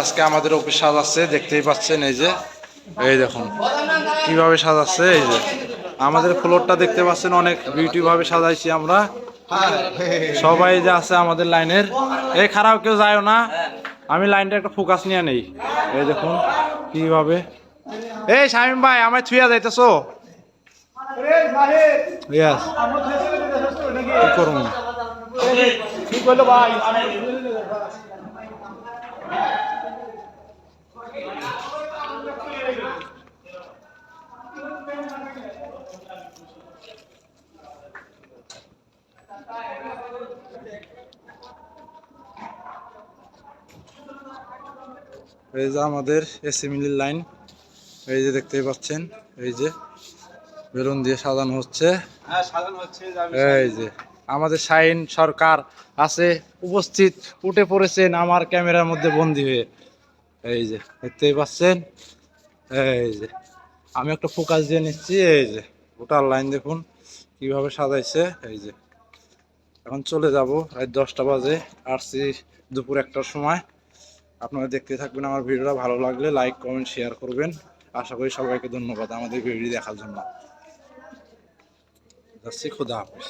আজকে আমাদের অফিস সাজাচ্ছে, দেখতেই পাচ্ছেন, এই যে, এই দেখুন, কীভাবে সাজাচ্ছে, এই যে, আমাদের ফ্লোরটা দেখতে পাচ্ছেন, অনেক বিউটি ভাবে সাজাইছি আমরা। সবাই যে আছে আমাদের লাইনের এই খারাপ কেউ যায় না, আমি লাইনটা একটা ফোকাস নিয়ে নেই। এই দেখুন, কীভাবে, এই, শামিম ভাই, আমায় ছুঁয়া যাইতেছ? ইয়াস এই যে আমাদের এসি মিলির লাইন এই যে দেখতেই পাচ্ছেন এই যে বেলুন দিয়ে সাজানো হচ্ছে। এই যে আমাদের শাহিন সরকার আছে উপস্থিত উঠে পড়েছেন আমার ক্যামেরার মধ্যে বন্দি হয়ে। এই যে দেখতেই পাচ্ছেন এই যে আমি একটা ফোকাস দিয়ে নিচ্ছি এই যে ওটার লাইন দেখুন কীভাবে সাজাইছে এই যে। এখন চলে যাব রাত দশটা বাজে, আসছি দুপুর একটার সময়। আপনারা দেখতে থাকবেন আমার ভিডিওটা, ভালো লাগলে লাইক কমেন্ট শেয়ার করবেন। আশা করি সবাইকে ধন্যবাদ আমাদের ভিডিও দেখার জন্য। যাচ্ছি, খুদা হাফিজ।